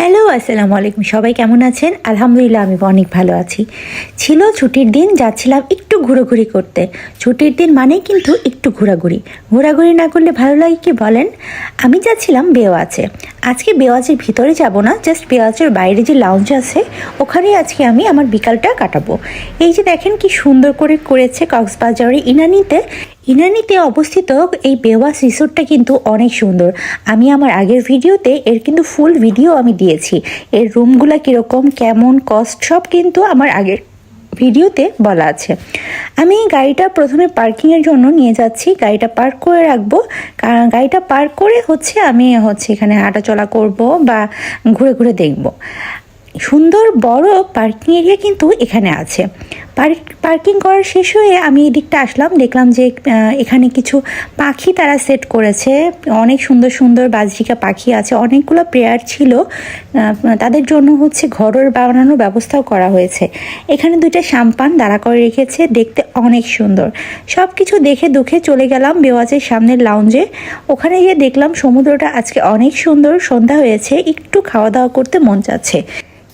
Hello, আসসালামু আলাইকুম। সবাই কেমন আছেন? আলহামদুলিল্লাহ, আমি অনেক ভালো আছি। ছিল ছুটির দিন, যাচ্ছিলাম একটু ঘোরাঘুরি করতে। ছুটির দিন মানেই কিন্তু একটু ঘোরাঘুরি। ঘোরাঘুরি না করলে ভালো লাগে কি বলেন? আমি যাচ্ছিলাম বেওয়াচে আজকে বেওয়াচের ভিতরে যাব না জাস্ট বেওয়াচের বাইরে যে লাউঞ্জ আছে, ওখানেই আজকে আমি আমার বিকালটা কাটাবো। এই যে দেখেন কি সুন্দর করে করেছে কক্সবাজারে ইনানিতে ইনানিতে অবস্থিত এই বেওয়াস রিসোর্টটা কিন্তু অনেক সুন্দর। আমি আমার আগের ভিডিওতে এর কিন্তু ফুল ভিডিও আমি দিয়েছি। এর রুমগুলো কীরকম, কেমন, কস্ট, সব কিন্তু আমার আগের ভিডিওতে বলা আছে। আমি গাড়িটা প্রথমে পার্কিংয়ের জন্য নিয়ে যাচ্ছি। গাড়িটা পার্ক করে রাখব। কারণ গাড়িটা পার্ক করে হচ্ছে আমি হচ্ছে এখানে হাঁটাচলা করব বা ঘুরে ঘুরে দেখব। সুন্দর বড় পার্কিং এরিয়া কিন্তু এখানে আছে। পার্কিং করার শেষ হয়ে আমি এদিকটা আসলাম। দেখলাম যে এখানে কিছু পাখি তারা সেট করেছে। অনেক সুন্দর সুন্দর বাজরিকা পাখি আছে। অনেকগুলো প্রেয়ার ছিল। তাদের জন্য হচ্ছে ঘরের বানানোর ব্যবস্থাও করা হয়েছে। এখানে দুইটা সাম্পান দাঁড়া করে রেখেছে। দেখতে অনেক সুন্দর। সব কিছু দেখে দুঃখে চলে গেলাম বেওয়াজের সামনের লাউঞ্জে ওখানে গিয়ে দেখলাম সমুদ্রটা আজকে অনেক সুন্দর। সন্ধ্যা হয়েছে। একটু খাওয়া দাওয়া করতে মন চাচ্ছে।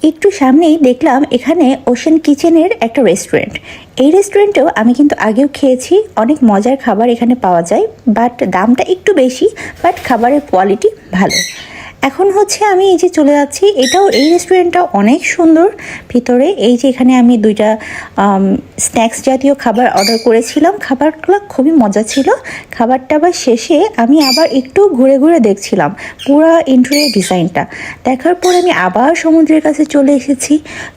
একটু সামনেই দেখলাম এখানে ওশেন কিচেনের একটা রেস্টুরেন্ট এই রেস্টুরেন্টেও আমি কিন্তু আগেও খেয়েছি, অনেক মজার খাবার এখানে পাওয়া যায় বাট দামটা একটু বেশি বাট খাবারের কোয়ালিটি ভালো। এখন হচ্ছে আমি এই যে চলে যাচ্ছি। এটাও এই রেস্টুরেন্টটা অনেক সুন্দর। ভিতরে এই যে এখানে আমি দুইটা স্ন্যাক্স জাতীয় খাবার অর্ডার করেছিলাম। খাবারগুলো খুবই মজা ছিল। খাবারটা আবার শেষে আমি আবার একটু ঘুরে ঘুরে দেখছিলাম পুরো ইন্টেরিয়র ডিজাইনটা দেখার পর আমি আবার সমুদ্রের কাছে চলে এসেছি।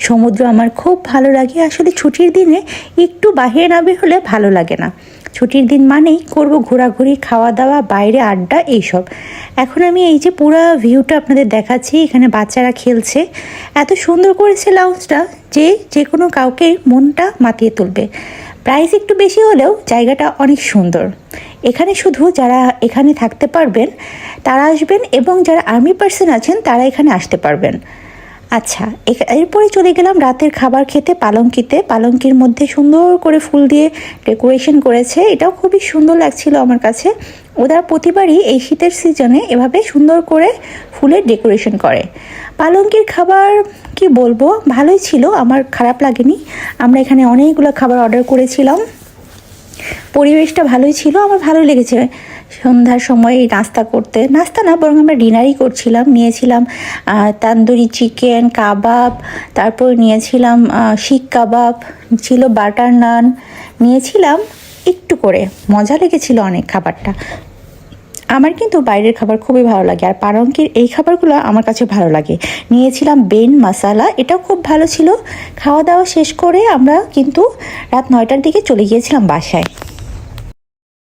সমুদ্র আমার খুব ভালো লাগে। আসলে ছুটির দিনে একটু বাহিরে না বের হলে ভালো লাগে না। ছুটির দিন মানেই করব ঘোরাঘুরি খাওয়া দাওয়া বাইরে আড্ডা, এইসব। এখন আমি এই যে পুরো ভিউটা আপনাদের দেখাচ্ছি, এখানে বাচ্চারা খেলছে। এত সুন্দর করেছে লাউঞ্জটা যে যে কোনো কাউকে মনটা মাতিয়ে তুলবে। প্রাইস একটু বেশি হলেও জায়গাটা অনেক সুন্দর। এখানে শুধু যারা এখানে থাকতে পারবেন, তারা আসবেন এবং যারা আর্মি পার্সন আছেন, তারা এখানে আসতে পারবেন। আচ্ছা এরপরে চলে গেলাম রাতের খাবার খেতে পালঙ্কিতে। পালঙ্কির মধ্যে সুন্দর করে ফুল দিয়ে ডেকোরেশন করেছে। এটাও খুবই সুন্দর লাগছিল আমার কাছে। ওরা প্রতিবারই এই শীতের সিজনে এভাবে সুন্দর করে ফুলের ডেকোরেশন করে। পালঙ্কির খাবার কি বলব? ভালোই ছিল, আমার খারাপ লাগেনি। আমরা এখানে অনেকগুলো খাবার অর্ডার করেছিলাম। পরিবেশটা ভালোই ছিল, আমার ভালো লেগেছে। সন্ধ্যার সময় নাস্তা করতে, নাস্তা না, বরং আমরা ডিনারই করছিলাম, নিয়েছিলাম তান্দুরি চিকেন, কাবাব, তারপর নিয়েছিলাম শিক কাবাব, ছিল বাটার নান, নিয়েছিলাম একটু করে, মজা লেগেছিল অনেক খাবারটা। আমার কিন্তু বাইরের খাবার খুবই ভালো লাগে, আর পারঙ্কের এই খাবারগুলো আমার কাছে ভালো লাগে। নিয়েছিলাম বেন মশালা, এটাও খুব ভালো ছিল। খাওয়া দাওয়া শেষ করে আমরা কিন্তু রাত নয়টার দিকে চলে গিয়েছিলাম বাসায়।